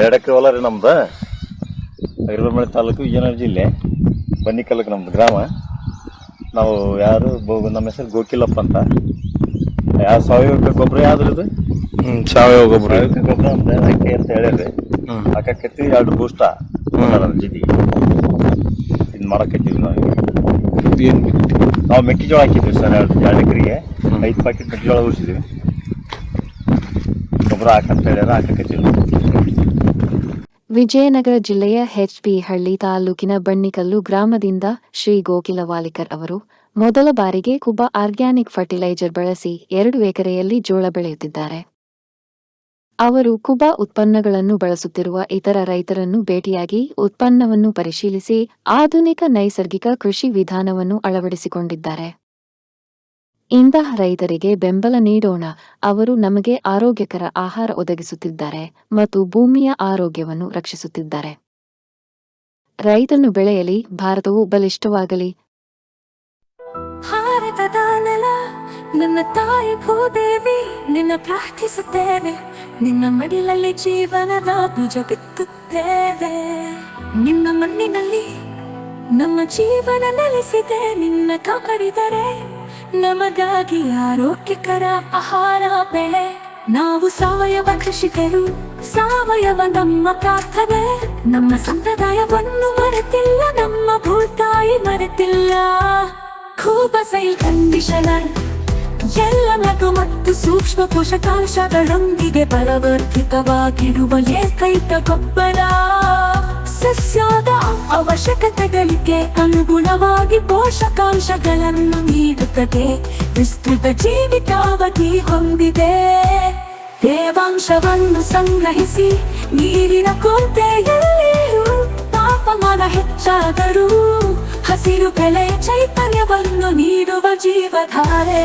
ಎರಡು ಎಕರೆ ಹೊಲ ರೀ ನಮ್ದು. ಹಿರೇಮಳೆ ತಾಲೂಕು ವಿಜಯನಗರ ಜಿಲ್ಲೆ. ಬನ್ನಿಕಲ್ಲಕ್ಕೆ ನಮ್ಮದು ಗ್ರಾಮ. ನಾವು ಯಾರು ಬೋಗ ನಮ್ಮ ಹೆಸರು ಗೋಕಿಲಪ್ಪ ಅಂತ. ಯಾವ ಸಾವಯವ ಗೊಬ್ಬರ ಯಾವ್ದು ಇದು ಹ್ಮ್ ಸಾವಯವ ಗೊಬ್ಬರ ಗೊಬ್ಬರ ಅಂತ ಅಕ್ಕಿ ಅಂತ ಹೇಳಿರಿ ಅಕ್ಕಿ ಹಾಕಕತ್ತಿ ಎರಡು ಬೂಸ್ಟ. ಜಿದಿ. ಇದು ಮಾಡಕತ್ತೀವಿ ನಾವು ಏನ್ ನಾವು ಮೆಕ್ಕೆಜೋಳ ಹಾಕಿದ್ವಿ ಸರ್ ಎರಡು ಎರಡು ಎಕರೆಗೆ. ಐದು ಪ್ಯಾಕೆಟ್ ಮೆಕ್ಕೆಜೋಳ ಉಳಿಸಿದ್ವಿ. ಗೊಬ್ಬರ ಹಾಕಂತ ಹೇಳ್ಯಾರ ಹಾಕಕತ್ತೀವಿ ವಿಜಯನಗರ ಜಿಲ್ಲೆಯ ಹೆಚ್ಪಿ ಹಳ್ಳಿ ತಾಲೂಕಿನ ಬಣ್ಣಿಕಲ್ಲು ಗ್ರಾಮದಿಂದ ಶ್ರೀ ಗೋಕಿಲ ವಾಲಿಕರ್ ಅವರು ಮೊದಲ ಬಾರಿಗೆ ಕುಬಾ ಆರ್ಗ್ಯಾನಿಕ್ ಫರ್ಟಿಲೈಜರ್ ಬಳಸಿ ಎರಡು ಎಕರೆಯಲ್ಲಿ ಜೋಳ ಬೆಳೆಯುತ್ತಿದ್ದಾರೆ. ಅವರು ಕುಬಾ ಉತ್ಪನ್ನಗಳನ್ನು ಬಳಸುತ್ತಿರುವ ಇತರ ರೈತರನ್ನು ಭೇಟಿಯಾಗಿ ಉತ್ಪನ್ನವನ್ನು ಪರಿಶೀಲಿಸಿ ಆಧುನಿಕ ನೈಸರ್ಗಿಕ ಕೃಷಿ ವಿಧಾನವನ್ನು ಅಳವಡಿಸಿಕೊಂಡಿದ್ದಾರೆ. ಇಂತಹ ರೈತರಿಗೆ ಬೆಂಬಲ ನೀಡೋಣ. ಅವರು ನಮಗೆ ಆರೋಗ್ಯಕರ ಆಹಾರ ಒದಗಿಸುತ್ತಿದ್ದಾರೆ ಮತ್ತು ಭೂಮಿಯ ಆರೋಗ್ಯವನ್ನು ರಕ್ಷಿಸುತ್ತಿದ್ದಾರೆ. ರೈತನು ಬೆಳೆಯಲಿ, ಭಾರತವು ಬಲಿಷ್ಠವಾಗಲಿ. ನನ್ನ ತಾಯಿ ಭೂದೇವಿ, ನಿನ್ನ ಪ್ರಾರ್ಥಿಸುತ್ತೇವೆ. ನಿನ್ನ ಮಡಿಲಲ್ಲಿ ಜೀವನದ ಬೀಜ ಬಿತ್ತುತ್ತೇವೆ. ನಿನ್ನ ಮಣ್ಣಿನಲ್ಲಿ ನಮ್ಮ ಜೀವನ ನೆಲೆಸಿದೆ. ನಿನ್ನ ಕಾಪಾಡಿದರೆ ನಮಗಾಗಿ ಆರೋಗ್ಯಕರ ಆಹಾರ ಬೆಳೆ. ನಾವು ಸಾವಯವ ಕೃಷಿಕರು, ಸಾವಯವ ನಮ್ಮ ಪ್ರಾರ್ಥನೆ. ನಮ್ಮ ಸಂಪ್ರದಾಯವನ್ನು ಮರೆತಿಲ್ಲ, ನಮ್ಮ ಭೂತಾಯಿ ಮರೆತಿಲ್ಲ. ಕೂಬಸೈಲ್ ಕಂಡೀಷನರ್, ಎಲ್ಲ ನಗು ಮತ್ತು ಸೂಕ್ಷ್ಮ ಪೋಷಕಾಂಶಗಳೊಂದಿಗೆ ಬಲವರ್ಧಿತವಾಗಿರುವ ಏಕೈಕ ಗೊಬ್ಬರ. ಸಸ್ಯದ ಅವಶ್ಯಕತೆಗಳಿಗೆ ಅನುಗುಣವಾಗಿ ಪೋಷಕಾಂಶಗಳನ್ನು ನೀಡುತ್ತದೆ. ವಿಸ್ತೃತ ಜೀವಿತಾವಧಿ ಹೊಂದಿದೆ. ತೇವಾಂಶವನ್ನು ಸಂಗ್ರಹಿಸಿ ನೀರಿನ ಕೊರತೆಯಲ್ಲಿ ತಾಪಮಾನ ಹೆಚ್ಚಾದರೂ ಹಸಿರು ಬೆಳೆ ಚೈತನ್ಯವನ್ನು ನೀಡುವ ಜೀವಧಾರೆ.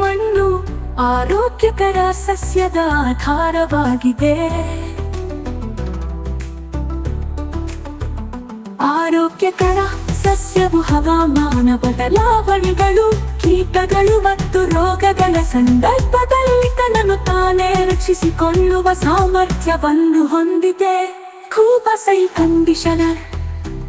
ಮಣ್ಣು ಆರೋಗ್ಯಕರ ಸಸ್ಯದ ಆಧಾರವಾಗಿದೆ. ಆರೋಗ್ಯಕರ ಸಸ್ಯವು ಹವಾಮಾನ ಬದಲಾವಣೆಗಳು, ಕೀಟಗಳು ಮತ್ತು ರೋಗಗಳ ಸಂದರ್ಭದಲ್ಲಿ ತನ್ನನ್ನು ತಾನೇ ರಕ್ಷಿಸಿಕೊಳ್ಳುವ ಸಾಮರ್ಥ್ಯವನ್ನು ಹೊಂದಿದೆ. ಕೂಬಸೈ ಕಂಡೀಷನರ್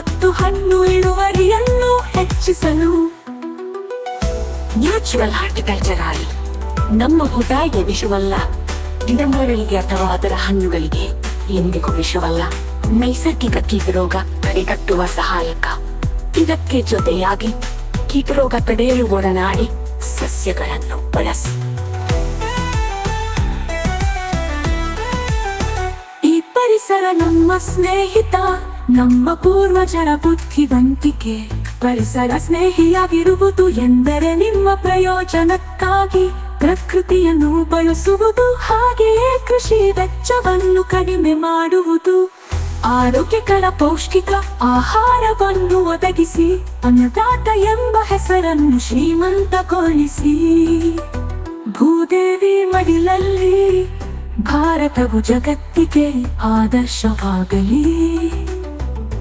ಮತ್ತು ಹಣ್ಣು ಇಳುವರಿಯನ್ನು ಹೆಚ್ಚಿಸಲು. ನ್ಯಾಚುರಲ್ ಹಾರ್ಟಿಕಲ್ಚರ್ ಆಗಿ ನಮ್ಮ ಭೂತಾಯಿಗೆ ವಿಷವಲ್ಲ. ಗಿಡಮರಗಳಿಗೆ ಅಥವಾ ಅದರ ಹಣ್ಣುಗಳಿಗೆ ಎಂದಿಗೂ ವಿಷವಲ್ಲ. ನೈಸರ್ಗಿಕ ಕೀಟರೋಗ ತಡೆಗಟ್ಟುವ ಸಹಾಯಕ. ಇದಕ್ಕೆ ಜೊತೆಯಾಗಿ ಕೀಟರೋಗ ತಡೆಯಲು ಒಡನಾಡಿ ಸಸ್ಯಗಳನ್ನು ಬಳಸಿ. ಈ ಪರಿಸರ ನಮ್ಮ ಸ್ನೇಹಿತ. ನಮ್ಮ ಪೂರ್ವಜರ ಬುದ್ಧಿವಂತಿಕೆ, ಪರಿಸರ ಸ್ನೇಹಿಯಾಗಿರುವುದು ಎಂದರೆ ನಿಮ್ಮ ಪ್ರಯೋಜನಕ್ಕಾಗಿ ಪ್ರಕೃತಿಯನ್ನು ಬಳಸುವುದು ಹಾಗೆಯೇ ಕೃಷಿ ವೆಚ್ಚವನ್ನು ಕಡಿಮೆ ಮಾಡುವುದು. ಆರೋಗ್ಯಕರ ಪೌಷ್ಟಿಕ ಆಹಾರವನ್ನು ಒದಗಿಸಿ, ಅನ್ನದಾತ ಎಂಬ ಹೆಸರನ್ನು ಶ್ರೀಮಂತಗೊಳಿಸಿ. ಭೂದೇವಿ ಮಡಿಲಲ್ಲಿ, ಭಾರತವು ಜಗತ್ತಿಗೆ ಆದರ್ಶವಾಗಲಿ.